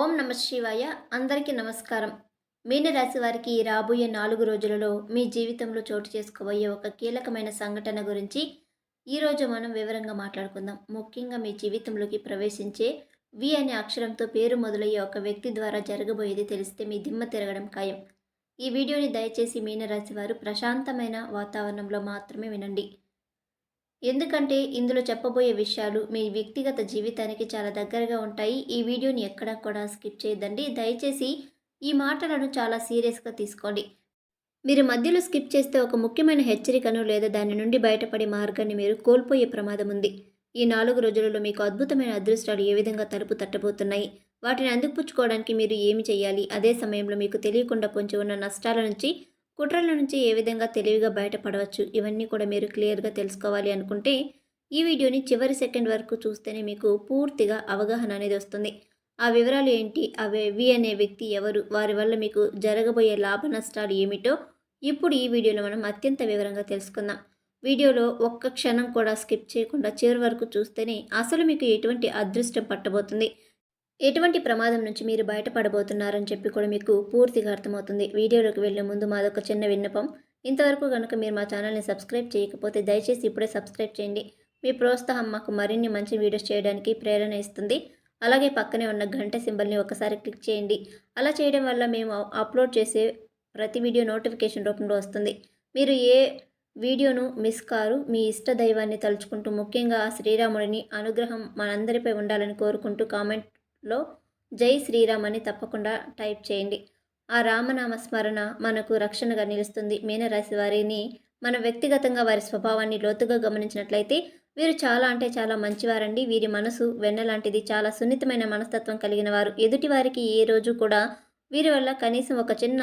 ఓం నమ శివాయ. అందరికీ నమస్కారం. మీనరాశి వారికి రాబోయే నాలుగు రోజులలో మీ జీవితంలో చోటు చేసుకోబోయే ఒక కీలకమైన సంఘటన గురించి ఈరోజు మనం వివరంగా మాట్లాడుకుందాం. ముఖ్యంగా మీ జీవితంలోకి ప్రవేశించే వి అనే అక్షరంతో పేరు మొదలయ్యే ఒక వ్యక్తి ద్వారా జరగబోయేది తెలిస్తే మీ దిమ్మ తిరగడం ఖాయం. ఈ వీడియోని దయచేసి మీనరాశి వారు ప్రశాంతమైన వాతావరణంలో మాత్రమే వినండి. ఎందుకంటే ఇందులో చెప్పబోయే విషయాలు మీ వ్యక్తిగత జీవితానికి చాలా దగ్గరగా ఉంటాయి. ఈ వీడియోని ఎక్కడా కూడా స్కిప్ చేయొద్దండి. దయచేసి ఈ మాటలను చాలా సీరియస్గా తీసుకోండి. మీరు మధ్యలో స్కిప్ చేస్తే ఒక ముఖ్యమైన హెచ్చరికను లేదా దాని నుండి బయటపడే మార్గాన్ని మీరు కోల్పోయే ప్రమాదం ఉంది. ఈ నాలుగు రోజులలో మీకు అద్భుతమైన అదృష్టాలు ఏ విధంగా తలుపు తట్టబోతున్నాయి? వాటిని అందిపుచ్చుకోవడానికి మీరు ఏమి చేయాలి? అదే సమయంలో మీకు తెలియకుండా పొంచి ఉన్న నష్టాల నుంచి కుట్రల నుంచి ఏ విధంగా తెలివిగా బయటపడవచ్చు ఇవన్నీ కూడా మీరు క్లియర్గా తెలుసుకోవాలి అనుకుంటే ఈ వీడియోని చివరి సెకండ్ వరకు చూస్తేనే మీకు పూర్తిగా అవగాహన అనేది వస్తుంది. ఆ వివరాలు ఏంటి అవి వి అనే వ్యక్తి ఎవరు వారి వల్ల మీకు జరగబోయే లాభ నష్టాలు ఏమిటో ఇప్పుడు ఈ వీడియోలో మనం అత్యంత వివరంగా తెలుసుకుందాం. వీడియోలో ఒక్క క్షణం కూడా స్కిప్ చేయకుండా చివరి వరకు చూస్తేనే అసలు మీకు ఎటువంటి అదృష్టం పట్టబోతుంది. ఎటువంటి ప్రమాదం నుంచి మీరు బయటపడబోతున్నారని చెప్పి కూడా మీకు పూర్తిగా అర్థమవుతుంది. వీడియోలోకి వెళ్ళే ముందు మాదొక చిన్న విన్నపం. ఇంతవరకు కనుక మీరు మా ఛానల్ని సబ్స్క్రైబ్ చేయకపోతే దయచేసి ఇప్పుడే సబ్స్క్రైబ్ చేయండి. మీ ప్రోత్సాహం మాకు మరిన్ని మంచి వీడియోస్ చేయడానికి ప్రేరణ ఇస్తుంది. అలాగే పక్కనే ఉన్న గంట సింబల్ని ఒకసారి క్లిక్ చేయండి. అలా చేయడం వల్ల మేము అప్లోడ్ చేసే ప్రతి వీడియో నోటిఫికేషన్ రూపంలో వస్తుంది. మీరు ఏ వీడియోను మిస్ కారు మీ ఇష్ట దైవాన్ని తలుచుకుంటూ ముఖ్యంగా శ్రీరాముడిని అనుగ్రహం మనందరిపై ఉండాలని కోరుకుంటూ కామెంట్ లో జై శ్రీరామ్ అని తప్పకుండా టైప్ చేయండి. ఆ రామనామ స్మరణ మనకు రక్షణగా నిలుస్తుంది. మీనరాశి వారిని మన వ్యక్తిగతంగా వారి స్వభావాన్ని లోతుగా గమనించినట్లయితే వీరు చాలా అంటే చాలా మంచివారండి. వీరి మనసు వెన్నలాంటిది చాలా సున్నితమైన మనస్తత్వం కలిగిన వారు. ఎదుటి వారికి ఏ రోజు కూడా వీరి వల్ల కనీసం ఒక చిన్న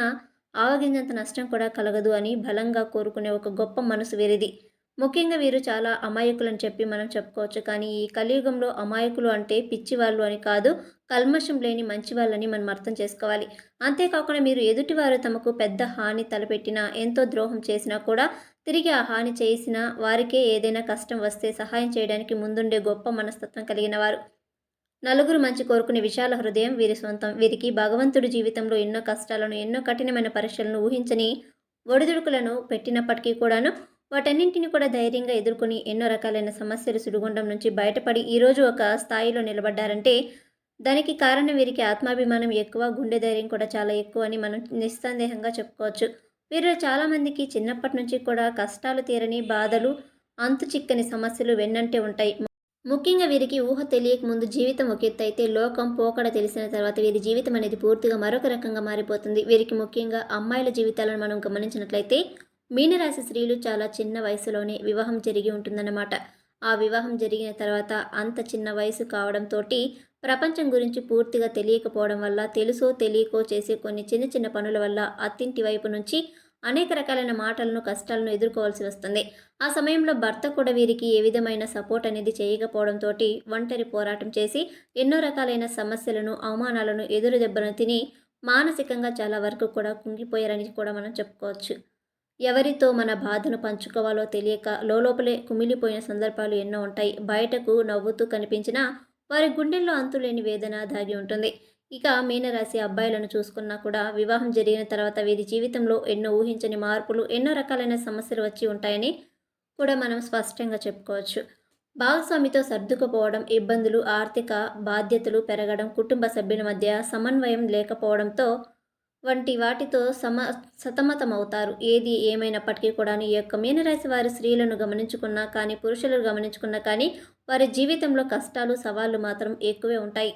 ఆవగింజంత నష్టం కూడా కలగదు అని బలంగా కోరుకునే ఒక గొప్ప మనసు వీరిది. ముఖ్యంగా వీరు చాలా అమాయకులని చెప్పి మనం చెప్పుకోవచ్చు. కానీ ఈ కలియుగంలో అమాయకులు అంటే పిచ్చివాళ్ళు అని కాదు కల్మషం లేని మంచి వాళ్ళని మనం అర్థం చేసుకోవాలి. అంతేకాకుండా మీరు ఎదుటివారు తమకు పెద్ద హాని తలపెట్టినా ఎంతో ద్రోహం చేసినా కూడా తిరిగి ఆ హాని చేసినా వారికే ఏదైనా కష్టం వస్తే సహాయం చేయడానికి ముందుండే గొప్ప మనస్తత్వం కలిగిన వారు. నలుగురు మంచి కోరుకునే విశాల హృదయం వీరి సొంతం. వీరికి భగవంతుడి జీవితంలో ఎన్నో కష్టాలను ఎన్నో కఠినమైన పరీక్షలను ఊహించని ఒడిదుడుకులను పెట్టినప్పటికీ కూడాను వాటన్నింటిని కూడా ధైర్యంగా ఎదుర్కొని ఎన్నో రకాలైన సమస్యలు సుడిగుండం నుంచి బయటపడి ఈరోజు ఒక స్థాయిలో నిలబడ్డారంటే దానికి కారణం వీరికి ఆత్మాభిమానం ఎక్కువ గుండె ధైర్యం కూడా చాలా ఎక్కువ అని మనం నిస్సందేహంగా చెప్పుకోవచ్చు. వీరిలో చాలామందికి చిన్నప్పటి నుంచి కూడా కష్టాలు తీరని బాధలు అంతు చిక్కని సమస్యలు వెన్నంటే ఉంటాయి. ముఖ్యంగా వీరికి ఊహ తెలియక ముందు జీవితం ఒక ఎత్తు అయితే లోకం పోకడ తెలిసిన తర్వాత వీరి జీవితం అనేది పూర్తిగా మరొక రకంగా మారిపోతుంది. వీరికి ముఖ్యంగా అమ్మాయిల జీవితాలను మనం గమనించినట్లయితే మీనరాశి స్త్రీలు చాలా చిన్న వయసులోనే వివాహం జరిగి ఉంటుందన్నమాట. ఆ వివాహం జరిగిన తర్వాత అంత చిన్న వయసు కావడంతో ప్రపంచం గురించి పూర్తిగా తెలియకపోవడం వల్ల తెలుసో తెలియకో చేసే కొన్ని చిన్న చిన్న పనుల వల్ల అత్తింటి వైపు నుంచి అనేక రకాలైన మాటలను కష్టాలను ఎదుర్కోవాల్సి వస్తుంది. ఆ సమయంలో భర్త కూడా వీరికి ఏ విధమైన సపోర్ట్ అనేది చేయకపోవడంతో ఒంటరి పోరాటం చేసి ఎన్నో రకాలైన సమస్యలను అవమానాలను ఎదురు దెబ్బను తిని మానసికంగా చాలా వరకు కూడా కుంగిపోయారని కూడా మనం చెప్పుకోవచ్చు. ఎవరితో మన బాధను పంచుకోవాలో తెలియక లోపలే కుమిలిపోయిన సందర్భాలు ఎన్నో ఉంటాయి. బయటకు నవ్వుతూ కనిపించినా వారి గుండెల్లో అంతులేని వేదన దాగి ఉంటుంది. ఇక మీనరాశి అబ్బాయిలను చూసుకున్నా కూడా వివాహం జరిగిన తర్వాత వీరి జీవితంలో ఎన్నో ఊహించని మార్పులు ఎన్నో రకాలైన సమస్యలు వచ్చి ఉంటాయని కూడా మనం స్పష్టంగా చెప్పుకోవచ్చు. భాగస్వామితో సర్దుకుపోవడం ఇబ్బందులు ఆర్థిక బాధ్యతలు పెరగడం కుటుంబ సభ్యుల మధ్య సమన్వయం లేకపోవడంతో వంటి వాటితో సమ సతమతమవుతారు. ఏది ఏమైనప్పటికీ కూడా ఈ యొక్క మీనరాశి వారి స్త్రీలను గమనించుకున్నా కానీ పురుషులను గమనించుకున్నా కానీ వారి జీవితంలో కష్టాలు సవాళ్ళు మాత్రం ఎక్కువే ఉంటాయి.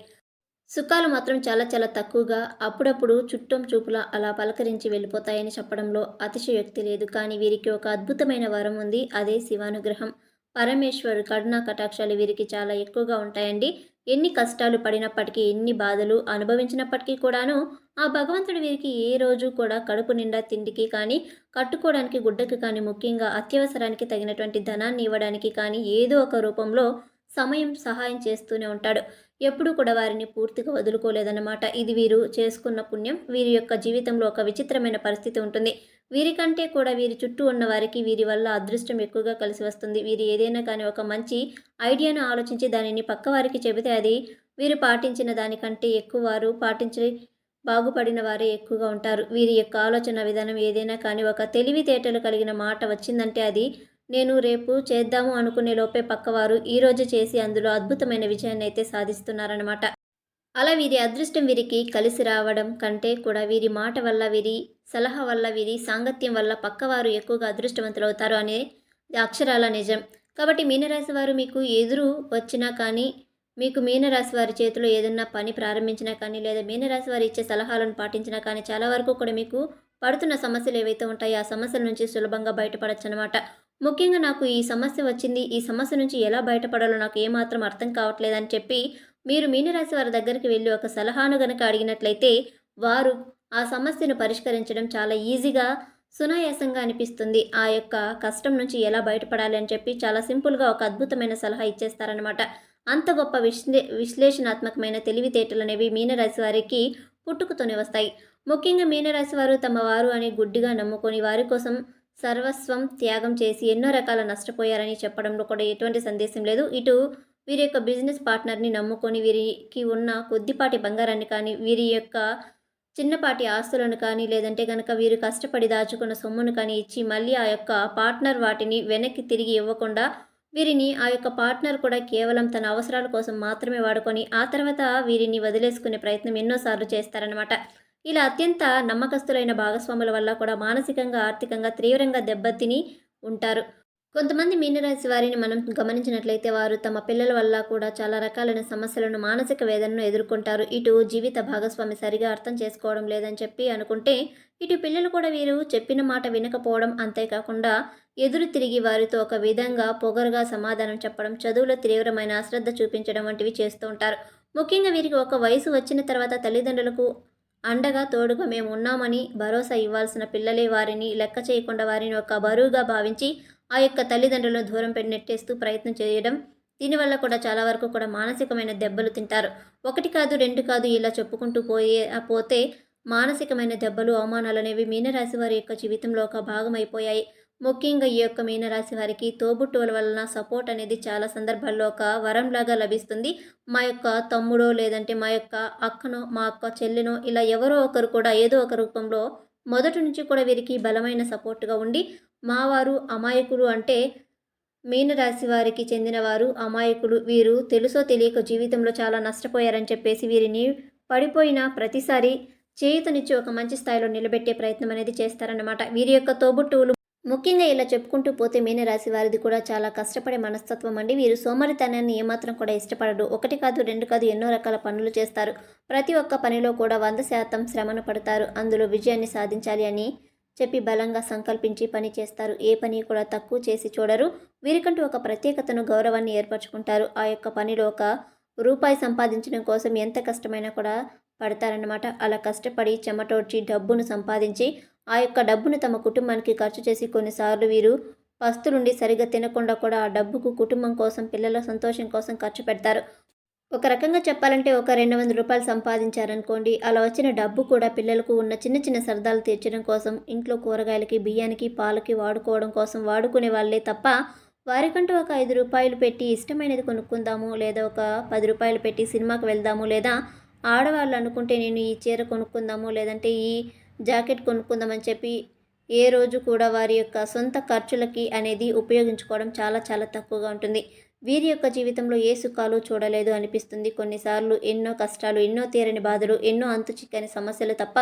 సుఖాలు మాత్రం చాలా చాలా తక్కువగా అప్పుడప్పుడు చుట్టం చూపులా అలా పలకరించి వెళ్ళిపోతాయని చెప్పడంలో అతిశయోక్తి లేదు. కానీ వీరికి ఒక అద్భుతమైన వరం ఉంది. అదే శివానుగ్రహం. పరమేశ్వరు కరుణా కటాక్షాలు వీరికి చాలా ఎక్కువగా ఉంటాయండి. ఎన్ని కష్టాలు పడినప్పటికీ ఎన్ని బాధలు అనుభవించినప్పటికీ కూడాను ఆ భగవంతుడు వీరికి ఏ రోజు కూడా కడుపు నిండా తిండికి కానీ కట్టుకోవడానికి గుడ్డకి కానీ ముఖ్యంగా అత్యవసరానికి తగినటువంటి ధనాన్ని ఇవ్వడానికి కానీ ఏదో ఒక రూపంలో సమయం సహాయం చేస్తూనే ఉంటాడు. ఎప్పుడు కూడా వారిని పూర్తిగా వదులుకోలేదన్నమాట. ఇది వీరు చేసుకున్న పుణ్యం. వీరి యొక్క జీవితంలో ఒక విచిత్రమైన పరిస్థితి ఉంటుంది. వీరికంటే కూడా వీరి చుట్టూ ఉన్న వారికి వీరి వల్ల అదృష్టం ఎక్కువగా కలిసి వస్తుంది. వీరు ఏదైనా కానీ ఒక మంచి ఐడియాను ఆలోచించి దానిని పక్క వారికి చెబితే అది వీరు పాటించిన దానికంటే ఎక్కువ వారు పాటించి బాగుపడిన వారే ఎక్కువగా ఉంటారు. వీరి యొక్క ఆలోచన విధానం ఏదైనా కానీ ఒక తెలివితేటలు కలిగిన మాట వచ్చిందంటే అది నేను రేపు చేద్దాము అనుకునే లోపే పక్కవారు ఈరోజు చేసి అందులో అద్భుతమైన విజయాన్ని అయితే సాధిస్తున్నారన్నమాట. అలా వీరి అదృష్టం వీరికి కలిసి రావడం కంటే కూడా వీరి మాట వల్ల వీరి సలహా వల్ల వీరి సాంగత్యం వల్ల పక్కవారు ఎక్కువగా అదృష్టవంతులు అవుతారు అనే అక్షరాల నిజం. కాబట్టి మీనరాశి వారు మీకు ఎదురు వచ్చినా కానీ మీకు మీనరాశి వారి చేతిలో ఏదన్నా పని ప్రారంభించినా కానీ లేదా మీనరాశి వారు ఇచ్చే సలహాలను పాటించినా కానీ చాలా వరకు కూడా మీకు పడుతున్న సమస్యలు ఏవైతే ఉంటాయో ఆ సమస్యల నుంచి సులభంగా బయటపడచ్చు అనమాట ముఖ్యంగా నాకు ఈ సమస్య వచ్చింది ఈ సమస్య నుంచి ఎలా బయటపడాలో నాకు ఏమాత్రం అర్థం కావట్లేదని చెప్పి మీరు మీనరాశి వారి దగ్గరికి వెళ్ళి ఒక సలహాను గనక అడిగినట్లయితే వారు ఆ సమస్యను పరిష్కరించడం చాలా ఈజీగా సునాయాసంగా అనిపిస్తుంది. ఆ యొక్క కష్టం నుంచి ఎలా బయటపడాలి అని చెప్పి చాలా సింపుల్గా ఒక అద్భుతమైన సలహా ఇచ్చేస్తారనమాట అంత గొప్ప విశ్లే విశ్లేషణాత్మకమైన తెలివితేటలు అనేవి మీనరాశి వారికి పుట్టుకతోనే వస్తాయి. ముఖ్యంగా మీనరాశి వారు తమ వారు అని గుడ్డిగా నమ్ముకొని వారి కోసం సర్వస్వం త్యాగం చేసి ఎన్నో రకాల నష్టపోయారని చెప్పడంలో కూడా ఎటువంటి సందేశం లేదు. ఇటు వీరి యొక్క బిజినెస్ పార్ట్నర్ని నమ్ముకొని వీరికి ఉన్న కొద్దిపాటి బంగారాన్ని కానీ వీరి యొక్క చిన్నపాటి ఆస్తులను కానీ లేదంటే కనుక వీరు కష్టపడి దాచుకున్న సొమ్మును కానీ ఇచ్చి మళ్ళీ ఆ యొక్క పార్ట్నర్ వాటిని వెనక్కి తిరిగి ఇవ్వకుండా వీరిని ఆ యొక్క పార్ట్నర్ కూడా కేవలం తన అవసరాల కోసం మాత్రమే వాడుకొని ఆ తర్వాత వీరిని వదిలేసుకునే ప్రయత్నం ఎన్నోసార్లు చేస్తారనమాట ఇలా అత్యంత నమ్మకస్తులైన భాగస్వాముల వల్ల కూడా మానసికంగా ఆర్థికంగా తీవ్రంగా దెబ్బతిని ఉంటారు. కొంతమంది మీనరాశి వారిని మనం గమనించినట్లయితే వారు తమ పిల్లల వల్ల కూడా చాలా రకాలైన సమస్యలను మానసిక వేదనను ఎదుర్కొంటారు. ఇటు జీవిత భాగస్వామి సరిగా అర్థం చేసుకోవడం లేదని చెప్పి అనుకుంటే ఇటు పిల్లలు కూడా వీరు చెప్పిన మాట వినకపోవడం అంతేకాకుండా ఎదురు తిరిగి వారితో ఒక విధంగా పొగరుగా సమాధానం చెప్పడం చదువులో తీవ్రమైన అశ్రద్ధ చూపించడం వంటివి చేస్తూ ఉంటారు. ముఖ్యంగా వీరికి ఒక వయసు వచ్చిన తర్వాత తల్లిదండ్రులకు అండగా తోడుగా మేము ఉన్నామని భరోసా ఇవ్వాల్సిన పిల్లలే వారిని లెక్క చేయకుండా వారిని ఒక బరువుగా భావించి ఆ యొక్క తల్లిదండ్రులను దూరం పెట్టి నెట్టేస్తూ ప్రయత్నం చేయడం దీనివల్ల కూడా చాలా వరకు కూడా మానసికమైన దెబ్బలు తింటారు. ఒకటి కాదు రెండు కాదు ఇలా చెప్పుకుంటూ పోయే పోతే మానసికమైన దెబ్బలు అవమానాలు అనేవి మీనరాశి వారి యొక్క జీవితంలో ఒక భాగం అయిపోయాయి. ముఖ్యంగా ఈ యొక్క మీనరాశి వారికి తోబుట్టువుల వలన సపోర్ట్ అనేది చాలా సందర్భాల్లో ఒక వరంలాగా లభిస్తుంది. మా యొక్క తమ్ముడో లేదంటే మా యొక్క అక్కనో మా అక్క చెల్లెనో ఇలా ఎవరో ఒకరు కూడా ఏదో ఒక రూపంలో మొదటి నుంచి కూడా వీరికి బలమైన సపోర్ట్గా ఉండి మావారు అమాయకులు అంటే మీనరాశి వారికి చెందినవారు అమాయకులు. వీరు తెలుసో తెలియక జీవితంలో చాలా నష్టపోయారని చెప్పేసి వీరిని పడిపోయిన ప్రతిసారి చేయుతనిచ్చి ఒక మంచి స్థాయిలో నిలబెట్టే ప్రయత్నం అనేది చేస్తారన్నమాట. వీరి యొక్క తోబుట్టువులు ముఖ్యంగా ఇలా చెప్పుకుంటూ పోతే మీనరాశి వారిది కూడా చాలా కష్టపడే మనస్తత్వం అండి. వీరు సోమరితనాన్ని ఏమాత్రం కూడా ఇష్టపడరు. ఒకటి కాదు రెండు కాదు ఎన్నో రకాల పనులు చేస్తారు. ప్రతి ఒక్క పనిలో కూడా వంద శాతం శ్రమను పడతారు. అందులో విజయాన్ని సాధించాలి అని చెప్పి బలంగా సంకల్పించి పని చేస్తారు. ఏ పని కూడా తక్కువ చేసి చూడరు. వీరికంటూ ఒక ప్రత్యేకతను గౌరవాన్ని ఏర్పరచుకుంటారు. ఆ యొక్క పనిలో ఒక రూపాయి సంపాదించడం కోసం ఎంత కష్టమైనా కూడా పడతారన్నమాట. అలా కష్టపడి చెమటోడ్చి డబ్బును సంపాదించి ఆ యొక్క డబ్బును తమ కుటుంబానికి ఖర్చు చేసి కొన్నిసార్లు వీరు పస్తులుండి సరిగ్గా తినకుండా కూడా ఆ డబ్బుకు కుటుంబం కోసం పిల్లల సంతోషం కోసం ఖర్చు పెడతారు. ఒక రకంగా చెప్పాలంటే ఒక రెండు వందల రూపాయలు సంపాదించారనుకోండి అలా వచ్చిన డబ్బు కూడా పిల్లలకు ఉన్న చిన్న చిన్న సరదాలు తీర్చడం కోసం ఇంట్లో కూరగాయలకి బియ్యానికి పాలకి వాడుకోవడం కోసం వాడుకునే వాళ్ళే తప్ప వారికంటూ ఒక ఐదు రూపాయలు పెట్టి ఇష్టమైనది కొనుక్కుందాము లేదా ఒక పది రూపాయలు పెట్టి సినిమాకి వెళ్దాము లేదా ఆడవాళ్ళు అనుకుంటే నేను ఈ చీర కొనుక్కుందాము లేదంటే ఈ జాకెట్ కొనుక్కుందామని చెప్పి ఏ రోజు కూడా వారి యొక్క సొంత ఖర్చులకి అనేది ఉపయోగించుకోవడం చాలా చాలా తక్కువగా ఉంటుంది. వీరి యొక్క జీవితంలో ఏ సుఖాలు చూడలేదు అనిపిస్తుంది. కొన్నిసార్లు ఎన్నో కష్టాలు ఎన్నో తీరని బాధలు ఎన్నో అంతు చిక్కని సమస్యలు తప్ప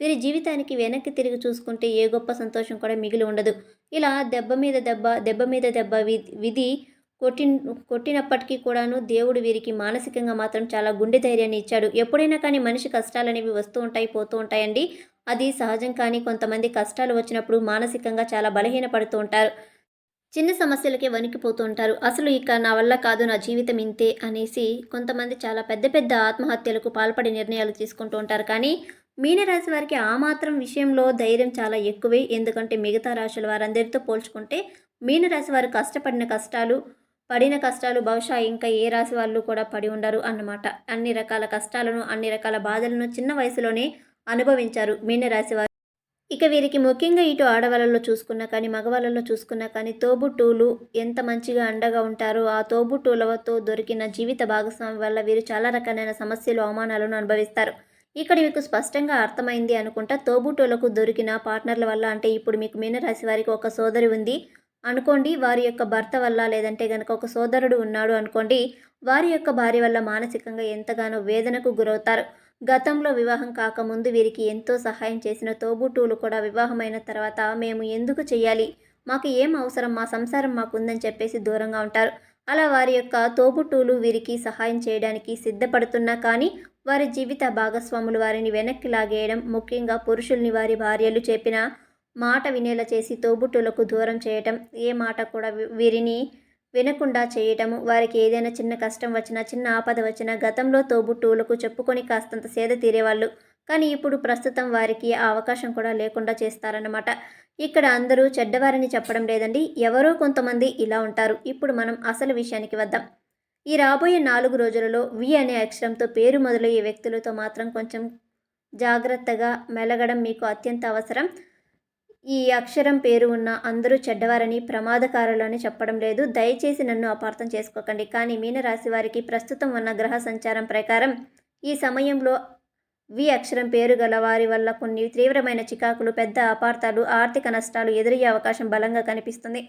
వీరి జీవితానికి వెనక్కి తిరిగి చూసుకుంటే ఏ గొప్ప సంతోషం కూడా మిగిలి ఉండదు. ఇలా దెబ్బ మీద దెబ్బ దెబ్బ మీద దెబ్బ విధి కొట్టి కొట్టినప్పటికీ కూడాను దేవుడు వీరికి మానసికంగా మాత్రం చాలా గుండె ధైర్యాన్ని ఇచ్చాడు. ఎప్పుడైనా కానీ మనిషి కష్టాలు అనేవి వస్తూ ఉంటాయి పోతూ ఉంటాయండి. అది సహజం కానీ కొంతమంది కష్టాలు వచ్చినప్పుడు మానసికంగా చాలా బలహీనపడుతూ ఉంటారు. చిన్న సమస్యలకే వణికిపోతూ ఉంటారు. అసలు ఇక నా వల్ల కాదు నా జీవితం ఇంతే అనేసి కొంతమంది చాలా పెద్ద పెద్ద ఆత్మహత్యలకు పాల్పడే నిర్ణయాలు తీసుకుంటూ ఉంటారు. కానీ మీనరాశి వారికి ఆ మాత్రం విషయంలో ధైర్యం చాలా ఎక్కువే. ఎందుకంటే మిగతా రాశుల వారందరితో పోల్చుకుంటే మీనరాశి వారు కష్టపడిన కష్టాలు పడిన కష్టాలు బహుశా ఇంకా ఏ రాశి వాళ్ళు కూడా పడి ఉండరు అన్నమాట. అన్ని రకాల కష్టాలను అన్ని రకాల బాధలను చిన్న వయసులోనే అనుభవించారు మీనరాశి వారు. ఇక వీరికి ముఖ్యంగా ఇటు ఆడవాళ్ళలో చూసుకున్నా కానీ మగవాళ్ళలో చూసుకున్నా కానీ తోబుట్టువులు ఎంత మంచిగా అండగా ఉంటారో ఆ తోబుట్టువులతో దొరికిన జీవిత భాగస్వామి వల్ల వీరు చాలా రకాలైన సమస్యలు అవమానాలను అనుభవిస్తారు. ఇక్కడ మీకు స్పష్టంగా అర్థమైంది అనుకుంటా తోబుట్టువులకు దొరికిన పార్ట్నర్ల వల్ల అంటే ఇప్పుడు మీకు మీనరాశి వారికి ఒక సోదరి ఉంది అనుకోండి వారి యొక్క భర్త వల్ల లేదంటే కనుక ఒక సోదరుడు ఉన్నాడు అనుకోండి వారి యొక్క భార్య వల్ల మానసికంగా ఎంతగానో వేదనకు గురవుతారు. గతంలో వివాహం కాకముందు వీరికి ఎంతో సహాయం చేసిన తోబుట్టువులు కూడా వివాహమైన తర్వాత మేము ఎందుకు చేయాలి మాకు ఏం అవసరం? మా సంసారం మాకుందని చెప్పేసి దూరంగా ఉంటారు. అలా వారి యొక్క తోబుట్టువులు వీరికి సహాయం చేయడానికి సిద్ధపడుతున్నా కానీ వారి జీవిత భాగస్వాములు వారిని వెనక్కి లాగేయడం ముఖ్యంగా పురుషుల్ని వారి భార్యలు చెప్పిన మాట వినేలా చేసి తోబుట్టులకు దూరం చేయటం ఏ మాట కూడా వీరిని వినకుండా చేయటము వారికి ఏదైనా చిన్న కష్టం వచ్చినా చిన్న ఆపద వచ్చినా గతంలో తోబుట్టువులకు చెప్పుకొని కాస్తంత సేద తీరేవాళ్ళు. కానీ ఇప్పుడు ప్రస్తుతం వారికి ఆ అవకాశం కూడా లేకుండా చేస్తారన్నమాట. ఇక్కడ అందరూ చెడ్డవారిని చెప్పడం లేదండి. ఎవరో కొంతమంది ఇలా ఉంటారు. ఇప్పుడు మనం అసలు విషయానికి వద్దాం. ఈ రాబోయే నాలుగు రోజులలో వి అనే అక్షరంతో పేరు మొదలయ్యే వ్యక్తులతో మాత్రం కొంచెం జాగ్రత్తగా మెలగడం మీకు అత్యంత అవసరం. ఈ అక్షరం పేరు ఉన్న అందరూ చెడ్డవారని ప్రమాదకారులని చెప్పడం లేదు. దయచేసి నన్ను అపార్థం చేసుకోకండి. కానీ మీనరాశి వారికి ప్రస్తుతం ఉన్న గ్రహ సంచారం ప్రకారం ఈ సమయంలో వి అక్షరం పేరు గల వారి వల్ల కొన్ని తీవ్రమైన చికాకులు పెద్ద అపార్థాలు ఆర్థిక నష్టాలు ఎదురయ్యే అవకాశం బలంగా కనిపిస్తుంది.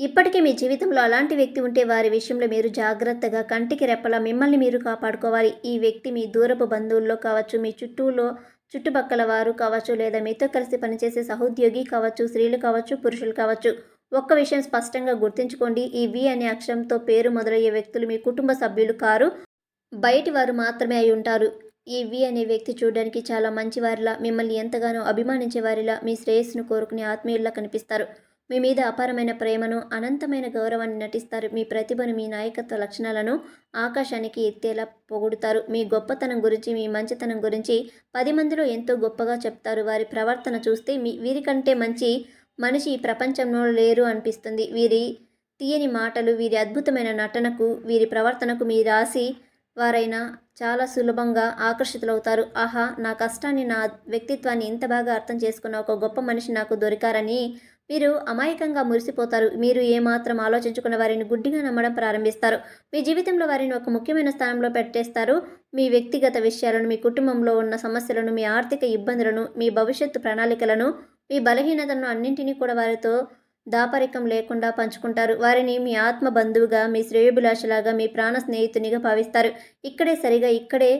ఇప్పటికీ మీ జీవితంలో అలాంటి వ్యక్తి ఉంటే వారి విషయంలో మీరు జాగ్రత్తగా కంటికి రెప్పలా మిమ్మల్ని మీరు కాపాడుకోవాలి. ఈ వ్యక్తి మీ దూరపు బంధువుల్లో కావచ్చు మీ చుట్టూలో చుట్టుపక్కల వారు కావచ్చు లేదా మీతో కలిసి పనిచేసే సహోద్యోగి కావచ్చు స్త్రీలు కావచ్చు పురుషులు కావచ్చు ఒక్క విషయం స్పష్టంగా గుర్తుంచుకోండి. ఈ వి అనే అక్షరంతో పేరు మొదలయ్యే వ్యక్తులు మీ కుటుంబ సభ్యులు కారు బయటి వారు మాత్రమే అయి ఉంటారు. ఈ వి అనే వ్యక్తి చూడడానికి చాలా మంచివారిలా మిమ్మల్ని ఎంతగానో అభిమానించే వారిలా మీ శ్రేయస్సును కోరుకునే ఆత్మీయుల్లా కనిపిస్తారు. మీ మీద అపారమైన ప్రేమను అనంతమైన గౌరవాన్ని నటిస్తారు. మీ ప్రతిభను మీ నాయకత్వ లక్షణాలను ఆకాశానికి ఎత్తేలా పొగుడుతారు. మీ గొప్పతనం గురించి మీ మంచితనం గురించి పది మందిలో ఎంతో గొప్పగా చెప్తారు. వారి ప్రవర్తన చూస్తే మీ వీరికంటే మంచి మనిషి ఈ ప్రపంచంలో లేరు అనిపిస్తుంది. వీరి తీయని మాటలు వీరి అద్భుతమైన నటనకు వీరి ప్రవర్తనకు మీ రాసి వారైనా చాలా సులభంగా ఆకర్షితులవుతారు. ఆహా నా కష్టాన్ని నా వ్యక్తిత్వాన్ని ఇంత బాగా అర్థం చేసుకున్న ఒక గొప్ప మనిషి నాకు దొరికారని మీరు అమాయకంగా మురిసిపోతారు. మీరు ఏమాత్రం ఆలోచించుకున్న వారిని గుడ్డిగా నమ్మడం ప్రారంభిస్తారు. మీ జీవితంలో వారిని ఒక ముఖ్యమైన స్థానంలో పెట్టేస్తారు. మీ వ్యక్తిగత విషయాలను మీ కుటుంబంలో ఉన్న సమస్యలను మీ ఆర్థిక ఇబ్బందులను మీ భవిష్యత్తు ప్రణాళికలను మీ బలహీనతలను అన్నింటినీ కూడా వారితో దాపరికం లేకుండా పంచుకుంటారు. వారిని మీ ఆత్మ బంధువుగా మీ శ్రేయోభిలాషలాగా మీ ప్రాణ స్నేహితునిగా భావిస్తారు. ఇక్కడే సరిగా ఇక్కడే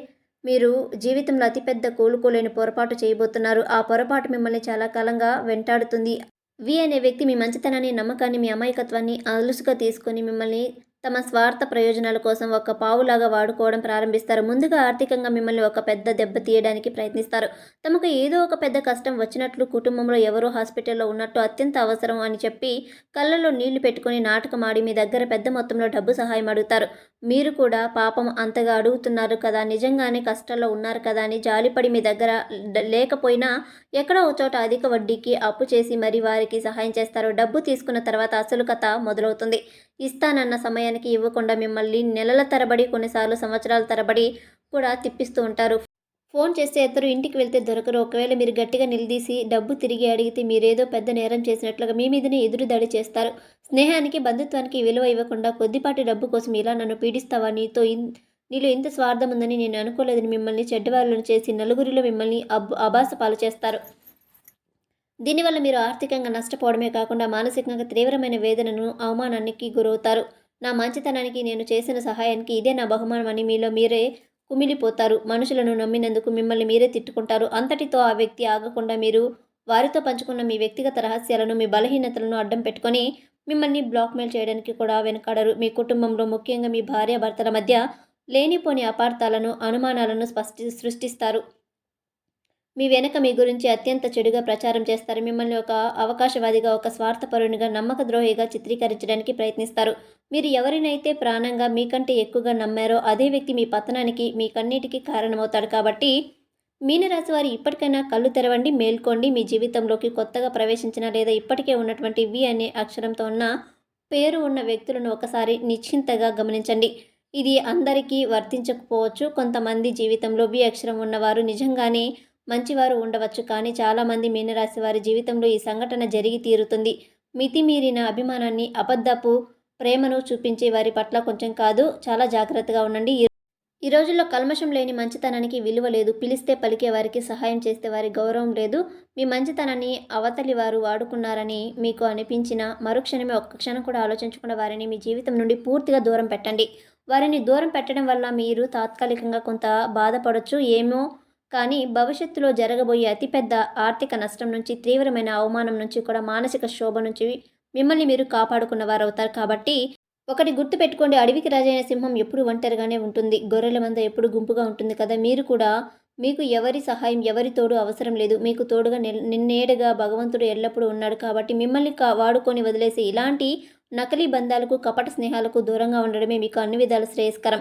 మీరు జీవితంలో అతిపెద్ద కోలుకోలేని పొరపాటు చేయబోతున్నారు. ఆ పొరపాటు మిమ్మల్ని చాలా కాలంగా వెంటాడుతుంది. వి అనే వ్యక్తి మీ మంచితనాన్ని నమ్మకాన్ని మీ అమాయకత్వాన్ని అలుసుగా తీసుకొని మిమ్మల్ని తమ స్వార్థ ప్రయోజనాల కోసం ఒక పావులాగా వాడుకోవడం ప్రారంభిస్తారు. ముందుగా ఆర్థికంగా మిమ్మల్ని ఒక పెద్ద దెబ్బ తీయడానికి ప్రయత్నిస్తారు. తమకు ఏదో ఒక పెద్ద కష్టం వచ్చినట్లు కుటుంబంలో ఎవరో హాస్పిటల్లో ఉన్నట్టు అత్యంత అవసరం అని చెప్పి కళ్ళలో నీళ్ళు పెట్టుకుని నాటకం ఆడి మీ దగ్గర పెద్ద మొత్తంలో డబ్బు సహాయం అడుగుతారు. మీరు కూడా పాపం అంతగా అడుగుతున్నారు కదా నిజంగానే కష్టాల్లో ఉన్నారు కదా అని జాలిపడి మీ దగ్గర లేకపోయినా ఎక్కడో ఒక చోట అధిక వడ్డీకి అప్పు చేసి మరి వారికి సహాయం చేస్తారు. డబ్బు తీసుకున్న తర్వాత అసలు కథ మొదలవుతుంది. ఇస్తానన్న సమయానికి ఇవ్వకుండా మిమ్మల్ని నెలల తరబడి కొన్నిసార్లు సంవత్సరాల తరబడి కూడా తిప్పిస్తూ ఉంటారు. ఫోన్ చేస్తే ఇద్దరు ఇంటికి వెళ్తే దొరకరు. ఒకవేళ మీరు గట్టిగా నిలదీసి డబ్బు తిరిగి అడిగితే మీరేదో పెద్ద నేరం చేసినట్లుగా మీ మీదనే ఎదురు దాడి చేస్తారు. స్నేహానికి బంధుత్వానికి విలువ ఇవ్వకుండా కొద్దిపాటి డబ్బు కోసం ఇలా నన్ను పీడిస్తావా? నీతో ఇన్- నీలో ఇంత స్వార్థం ఉందని నేను అనుకోలేదని మిమ్మల్ని చెడ్డవాళ్ళను చేసి నలుగురిలో మిమ్మల్ని అబ్ అబాస పాలు చేస్తారు. దీనివల్ల మీరు ఆర్థికంగా నష్టపోవడమే కాకుండా మానసికంగా తీవ్రమైన వేదనను అవమానానికి గురవుతారు. నా మంచితనానికి నేను చేసిన సహాయానికి ఇదే నా బహుమానం అని మీలో మీరే కుమిలిపోతారు. మనుషులను నమ్మినందుకు మిమ్మల్ని మీరే తిట్టుకుంటారు. అంతటితో ఆ వ్యక్తి ఆగకుండా మీరు వారితో పంచుకున్న మీ వ్యక్తిగత రహస్యాలను మీ బలహీనతలను అడ్డం పెట్టుకొని మిమ్మల్ని బ్లాక్మెయిల్ చేయడానికి కూడా వెనకాడరు. మీ కుటుంబంలో ముఖ్యంగా మీ భార్యాభర్తల మధ్య లేనిపోని అపార్థాలను అనుమానాలను స్పష్టి సృష్టిస్తారు. మీ వెనక మీ గురించి అత్యంత చెడుగా ప్రచారం చేస్తారు. మిమ్మల్ని ఒక అవకాశవాదిగా ఒక స్వార్థపరునిగా నమ్మక ద్రోహిగా చిత్రీకరించడానికి ప్రయత్నిస్తారు. మీరు ఎవరినైతే ప్రాణంగా మీకంటే ఎక్కువగా నమ్మారో అదే వ్యక్తి మీ పతనానికి మీ కన్నీటికి కారణమవుతాడు కాబట్టి మీనరాశి వారి ఇప్పటికైనా కళ్ళు తెరవండి మేల్కోండి. మీ జీవితంలోకి కొత్తగా ప్రవేశించిన లేదా ఇప్పటికే ఉన్నటువంటి వి అనే అక్షరంతో ఉన్న పేరు ఉన్న వ్యక్తులను ఒకసారి నిశ్చింతగా గమనించండి. ఇది అందరికీ వర్తించకపోవచ్చు. కొంతమంది జీవితంలో వి అక్షరం ఉన్నవారు నిజంగానే మంచివారు ఉండవచ్చు కానీ చాలామంది మీనరాశి వారి జీవితంలో ఈ సంఘటన జరిగి తీరుతుంది. మితిమీరిన అభిమానాన్ని అబద్ధపు ప్రేమను చూపించే వారి పట్ల కొంచెం కాదు చాలా జాగ్రత్తగా ఉండండి. ఈ- రోజుల్లో కల్మషం లేని మంచితనానికి విలువ లేదు. పిలిస్తే పలికే వారికి సహాయం చేస్తే వారి గౌరవం లేదు. మీ మంచితనాన్ని అవతలి వారు వాడుకున్నారని మీకు అనిపించిన మరుక్షణమే ఒక్క క్షణం కూడా ఆలోచించకుండా వారిని మీ జీవితం నుండి పూర్తిగా దూరం పెట్టండి. వారిని దూరం పెట్టడం వల్ల మీరు తాత్కాలికంగా కొంత బాధపడచ్చు ఏమో కానీ భవిష్యత్తులో జరగబోయే అతిపెద్ద ఆర్థిక నష్టం నుంచి తీవ్రమైన అవమానం నుంచి కూడా మానసిక శోభ నుంచి మిమ్మల్ని మీరు కాపాడుకున్న వారు అవుతారు కాబట్టి ఒకటి గుర్తు పెట్టుకోండి అడవికి రాజైన సింహం ఎప్పుడు ఒంటరిగానే ఉంటుంది. గొర్రెల మంద ఎప్పుడు గుంపుగా ఉంటుంది కదా. మీరు కూడా మీకు ఎవరి సహాయం ఎవరి తోడు అవసరం లేదు. మీకు తోడుగా నిన్నేడుగా భగవంతుడు ఎల్లప్పుడూ ఉన్నాడు కాబట్టి మిమ్మల్ని కా వాడుకొని వదిలేసి ఇలాంటి నకిలీ బంధాలకు కపట స్నేహాలకు దూరంగా ఉండడమే మీకు అన్ని విధాల శ్రేయస్కరం.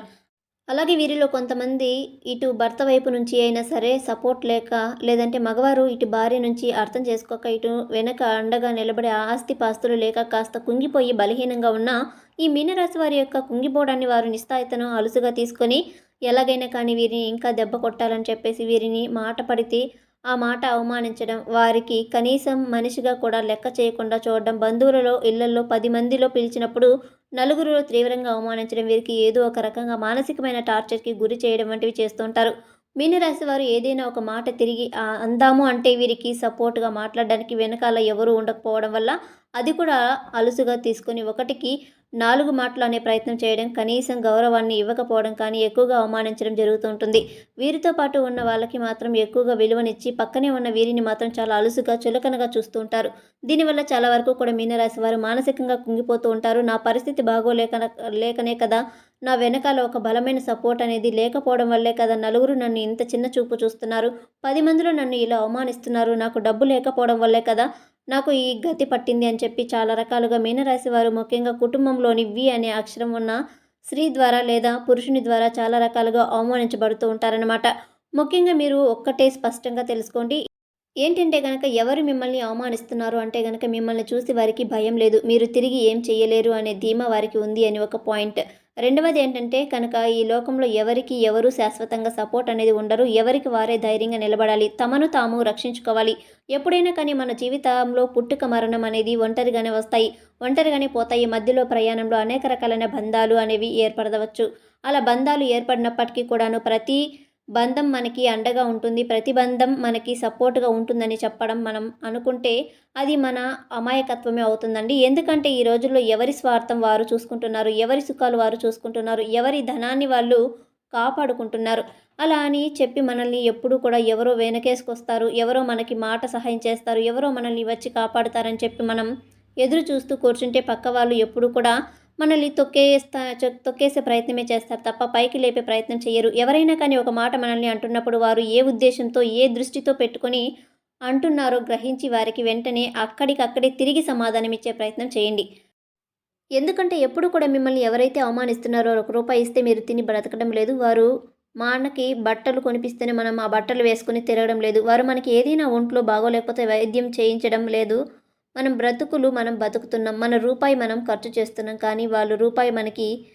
అలాగే వీరిలో కొంతమంది ఇటు భర్త వైపు నుంచి అయినా సరే సపోర్ట్ లేక లేదంటే మగవారు ఇటు భార్య నుంచి అర్థం చేసుకోక ఇటు వెనక అండగా నిలబడే ఆస్తి పాస్తులు లేక కాస్త కుంగిపోయి బలహీనంగా ఉన్న ఈ మీనరాశి వారి యొక్క కుంగిపోవడాన్ని వారు నిస్తాయితనం అలుసుగా తీసుకొని ఎలాగైనా కానీ వీరిని ఇంకా దెబ్బ కొట్టాలని చెప్పేసి వీరిని మాట పడితే ఆ మాట అవమానించడం వారికి కనీసం మనిషిగా కూడా లెక్క చేయకుండా చూడడం బంధువులలో ఇళ్ళలో పది మందిలో పిలిచినప్పుడు నలుగురిలో తీవ్రంగా అవమానించడం వీరికి ఏదో ఒక రకంగా మానసికమైన టార్చర్కి గురి చేయడం వంటివి చేస్తుంటారు మీనరాశి వారు ఏదైనా ఒక మాట తిరిగి అందాము అంటే వీరికి సపోర్ట్గా మాట్లాడడానికి వెనకాల ఎవరు ఉండకపోవడం వల్ల అది కూడా అలుసుగా తీసుకొని ఒకటికి నాలుగు మాటలు అనే ప్రయత్నం చేయడం కనీసం గౌరవాన్ని ఇవ్వకపోవడం కానీ ఎక్కువగా అవమానించడం జరుగుతూ ఉంటుంది. వీరితో పాటు ఉన్న వాళ్ళకి మాత్రం ఎక్కువగా విలువనిచ్చి పక్కనే ఉన్న వీరిని మాత్రం చాలా అలుసుగా చులకనగా చూస్తూ ఉంటారు. దీనివల్ల చాలా వరకు కూడా మీనరాశి వారు మానసికంగా కుంగిపోతూ ఉంటారు. నా పరిస్థితి బాగోలేక లేకనే కదా నా వెనకాల ఒక బలమైన సపోర్ట్ అనేది లేకపోవడం వల్లే కదా నలుగురు నన్ను ఇంత చిన్న చూపు చూస్తున్నారు. పది మందిలో నన్ను ఇలా అవమానిస్తున్నారు. నాకు డబ్బు లేకపోవడం వల్లే కదా నాకు ఈ గతి పట్టింది అని చెప్పి చాలా రకాలుగా మీనరాశి వారు ముఖ్యంగా కుటుంబంలోని వి అనే అక్షరం ఉన్న స్త్రీ ద్వారా లేదా పురుషుని ద్వారా చాలా రకాలుగా అవమానించబడుతూ ఉంటారనమాట ముఖ్యంగా మీరు ఒక్కటే స్పష్టంగా తెలుసుకోండి. ఏంటంటే కనుక ఎవరు మిమ్మల్ని అవమానిస్తున్నారు అంటే కనుక మిమ్మల్ని చూసి వారికి భయం లేదు. మీరు తిరిగి ఏం చేయలేరు అనే ధీమా వారికి ఉంది అని ఒక పాయింట్. రెండవది ఏంటంటే కనుక ఈ లోకంలో ఎవరికి ఎవరు శాశ్వతంగా సపోర్ట్ అనేది ఉండరు ఎవరికి వారే ధైర్యంగా నిలబడాలి తమను తాము రక్షించుకోవాలి. ఎప్పుడైనా కానీ మన జీవితంలో పుట్టుక మరణం అనేది ఒంటరిగానే వస్తాయి ఒంటరిగానే పోతాయి. మధ్యలో ప్రయాణంలో అనేక రకాలైన బంధాలు అనేవి ఏర్పడవచ్చు. అలా బంధాలు ఏర్పడినప్పటికీ కూడాను ప్రతి బంధం మనకి అండగా ఉంటుంది. ప్రతి బంధం మనకి సపోర్ట్గా ఉంటుందని చెప్పడం మనం అనుకుంటే అది మన అమాయకత్వమే అవుతుందండి. ఎందుకంటే ఈ రోజుల్లో ఎవరి స్వార్థం వారు చూసుకుంటున్నారు? ఎవరి సుఖాలు వారు చూసుకుంటున్నారు? ఎవరి ధనాన్ని వాళ్ళు కాపాడుకుంటున్నారు? అలా అని చెప్పి మనల్ని ఎప్పుడూ కూడా ఎవరో వెనకేసుకొస్తారు. ఎవరో మనకి మాట సహాయం చేస్తారు. ఎవరో మనల్ని వచ్చి కాపాడుతారని చెప్పి మనం ఎదురు చూస్తూ కూర్చుంటే పక్క వాళ్ళు ఎప్పుడు కూడా మనల్ని తొక్కేస్తా తొక్కేసే ప్రయత్నమే చేస్తారు తప్ప పైకి లేపే ప్రయత్నం చేయరు ఎవరైనా కానీ ఒక మాట మనల్ని అంటున్నప్పుడు వారు ఏ ఉద్దేశంతో ఏ దృష్టితో పెట్టుకొని అంటున్నారో గ్రహించి వారికి వెంటనే అక్కడికక్కడే తిరిగి సమాధానం ఇచ్చే ప్రయత్నం చేయండి. ఎందుకంటే ఎప్పుడు కూడా మిమ్మల్ని ఎవరైతే అవమానిస్తున్నారో ఒక రూపాయి ఇస్తే మీరు తిని బ్రతకడం లేదు. వారు మనకి బట్టలు కొనిపిస్తేనే మనం ఆ బట్టలు వేసుకుని తిరగడం లేదు. వారు మనకి ఏదైనా ఒంట్లో బాగోలేకపోతే వైద్యం చేయించడం లేదు. మనం బ్రతుకులు మనం బతుకుతున్నాం మన రూపాయి మనం ఖర్చు చేస్తున్నాం కానీ వాళ్ళు రూపాయి మనకి